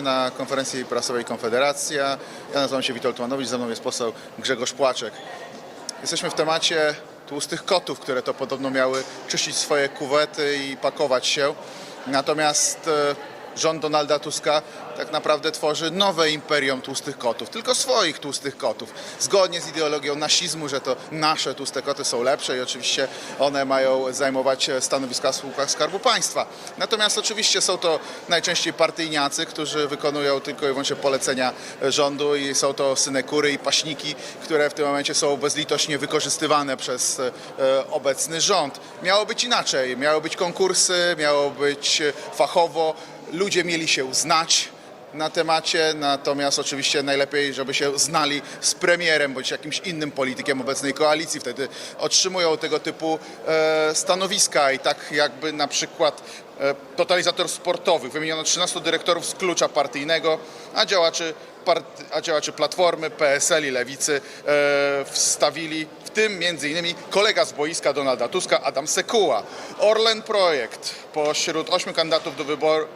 Na konferencji prasowej Konfederacja. Ja nazywam się Witold Manowicz, ze mną jest poseł Grzegorz Płaczek. Jesteśmy w temacie tłustych kotów, które to podobno miały czyścić swoje kuwety i pakować się. Natomiast e, rząd Donalda Tuska tak naprawdę tworzy nowe imperium tłustych kotów, tylko swoich tłustych kotów. Zgodnie z ideologią nasizmu, że to nasze tłuste koty są lepsze i oczywiście one mają zajmować stanowiska w spółkach Skarbu Państwa. Natomiast oczywiście są to najczęściej partyjniacy, którzy wykonują tylko i wyłącznie polecenia rządu i są to synekury i paśniki, które w tym momencie są bezlitośnie wykorzystywane przez e, obecny rząd. Miało być inaczej, miały być konkursy, miało być fachowo, ludzie mieli się znać na temacie, natomiast oczywiście najlepiej, żeby się znali z premierem bądź jakimś innym politykiem obecnej koalicji. Wtedy otrzymują tego typu e, stanowiska i tak jakby na przykład e, totalizator sportowych. Wymieniono 13 dyrektorów z klucza partyjnego, a działaczy, part, a działaczy Platformy, PSL i Lewicy e, wstawili w tym innymi kolega z boiska Donalda Tuska, Adam Sekuła. Orlen Projekt pośród ośmiu kandydatów do wyboru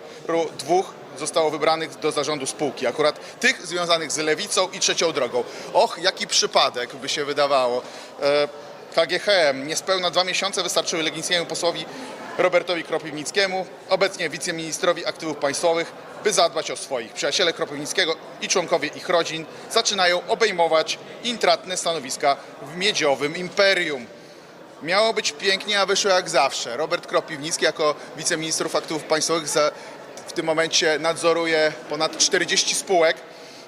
dwóch zostało wybranych do zarządu spółki. Akurat tych związanych z lewicą i trzecią drogą. Och, jaki przypadek by się wydawało. E, KGHM niespełna dwa miesiące wystarczyły legnickiemu posłowi Robertowi Kropiwnickiemu, obecnie wiceministrowi aktywów państwowych, by zadbać o swoich. Przyjaciele Kropiwnickiego i członkowie ich rodzin zaczynają obejmować intratne stanowiska w miedziowym imperium. Miało być pięknie, a wyszło jak zawsze. Robert Kropiwnicki jako wiceministrów aktywów państwowych za, w tym momencie nadzoruje ponad 40 spółek,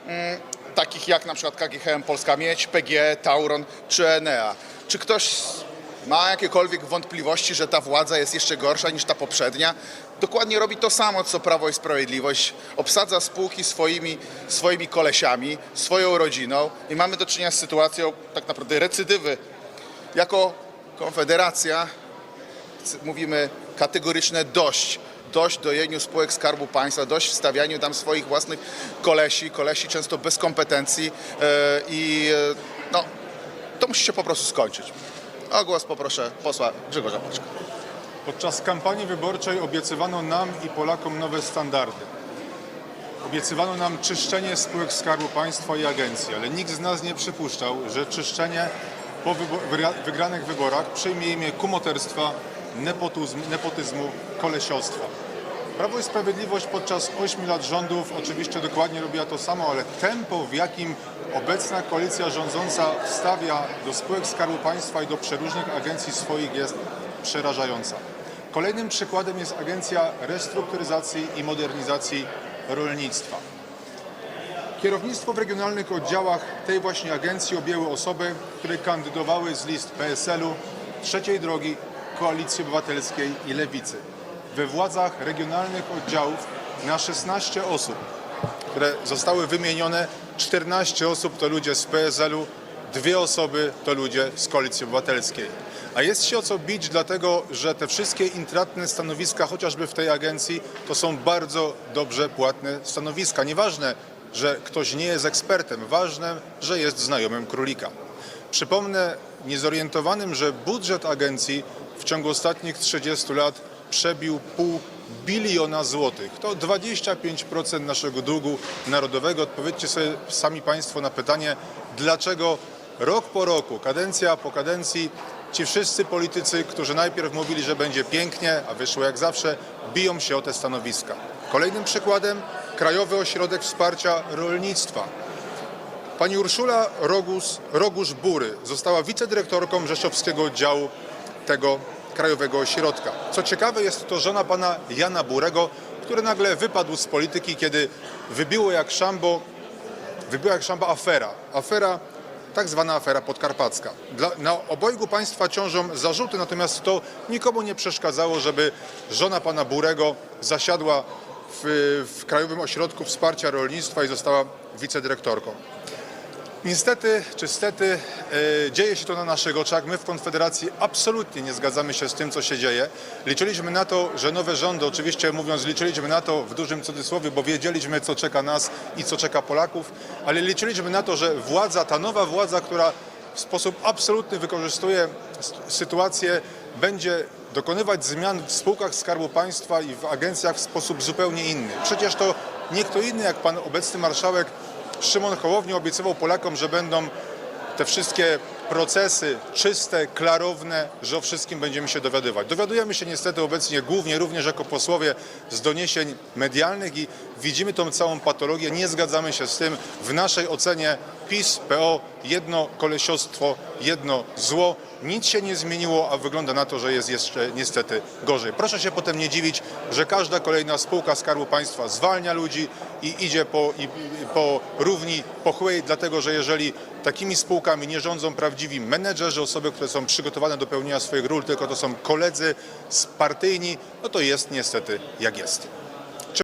mm, takich jak na przykład KGHM Polska Miedź, PG, Tauron czy Enea. Czy ktoś ma jakiekolwiek wątpliwości, że ta władza jest jeszcze gorsza niż ta poprzednia? Dokładnie robi to samo, co Prawo i Sprawiedliwość. Obsadza spółki swoimi, swoimi kolesiami, swoją rodziną i mamy do czynienia z sytuacją tak naprawdę recydywy. Jako Konfederacja mówimy kategoryczne dość. Dość dojeniu spółek Skarbu Państwa, dość wstawianiu tam swoich własnych kolesi, kolesi często bez kompetencji e, i e, no, to musi się po prostu skończyć. O głos poproszę posła Grzegorza Płaczka. Podczas kampanii wyborczej obiecywano nam i Polakom nowe standardy. Obiecywano nam czyszczenie spółek Skarbu Państwa i agencji, ale nikt z nas nie przypuszczał, że czyszczenie po wygranych wyborach przyjmie imię kumoterstwa, nepotyzm, nepotyzmu, kolesiostwa. Prawo i Sprawiedliwość podczas 8 lat rządów oczywiście dokładnie robiła to samo, ale tempo, w jakim obecna koalicja rządząca wstawia do spółek Skarbu Państwa i do przeróżnych agencji swoich jest przerażająca. Kolejnym przykładem jest Agencja Restrukturyzacji i Modernizacji Rolnictwa. Kierownictwo w regionalnych oddziałach tej właśnie agencji objęły osoby, które kandydowały z list PSL-u, Trzeciej Drogi, Koalicji Obywatelskiej i Lewicy. We władzach regionalnych oddziałów na 16 osób, które zostały wymienione, 14 osób to ludzie z PSL-u, dwie osoby to ludzie z Koalicji Obywatelskiej. A jest się o co bić, dlatego że te wszystkie intratne stanowiska, chociażby w tej agencji, to są bardzo dobrze płatne stanowiska. Nieważne, że ktoś nie jest ekspertem, ważne, że jest znajomym królika. Przypomnę niezorientowanym, że budżet agencji w ciągu ostatnich 30 lat przebił pół biliona złotych. To 25% naszego długu narodowego. Odpowiedzcie sobie sami Państwo na pytanie, dlaczego rok po roku, kadencja po kadencji ci wszyscy politycy, którzy najpierw mówili, że będzie pięknie, a wyszło jak zawsze, biją się o te stanowiska. Kolejnym przykładem Krajowy Ośrodek Wsparcia Rolnictwa. Pani Urszula Rogus, Rogusz-Bury została wicedyrektorką Rzeszowskiego Oddziału tego Krajowego Ośrodka. Co ciekawe jest to żona pana Jana Burego, który nagle wypadł z polityki, kiedy wybiło jak szambo, wybiła jak szambo afera. Afera, tak zwana afera podkarpacka. Dla, na obojgu państwa ciążą zarzuty, natomiast to nikomu nie przeszkadzało, żeby żona pana Burego zasiadła w, w Krajowym Ośrodku Wsparcia Rolnictwa i została wicedyrektorką. Niestety, czy stety, e, dzieje się to na naszych oczach. My w Konfederacji absolutnie nie zgadzamy się z tym, co się dzieje. Liczyliśmy na to, że nowe rządy, oczywiście mówiąc, liczyliśmy na to w dużym cudzysłowie, bo wiedzieliśmy, co czeka nas i co czeka Polaków, ale liczyliśmy na to, że władza, ta nowa władza, która w sposób absolutny wykorzystuje sytuację, będzie dokonywać zmian w spółkach Skarbu Państwa i w agencjach w sposób zupełnie inny. Przecież to Nie kto inny jak pan obecny marszałek Szymon Hołownia obiecywał Polakom, że będą te wszystkie procesy czyste, klarowne, że o wszystkim będziemy się dowiadywać. Dowiadujemy się niestety obecnie głównie również jako posłowie z doniesień medialnych i widzimy tą całą patologię. Nie zgadzamy się z tym. W naszej ocenie PiS, PO, jedno kolesiostwo, jedno zło. Nic się nie zmieniło, a wygląda na to, że jest jeszcze niestety gorzej. Proszę się potem nie dziwić, że każda kolejna spółka Skarbu Państwa zwalnia ludzi i idzie po, i, po równi pochyłej, dlatego że jeżeli takimi spółkami nie rządzą prawdziwi menedżerzy, osoby, które są przygotowane do pełnienia swoich ról, tylko to są koledzy partyjni, no to jest niestety jak jest.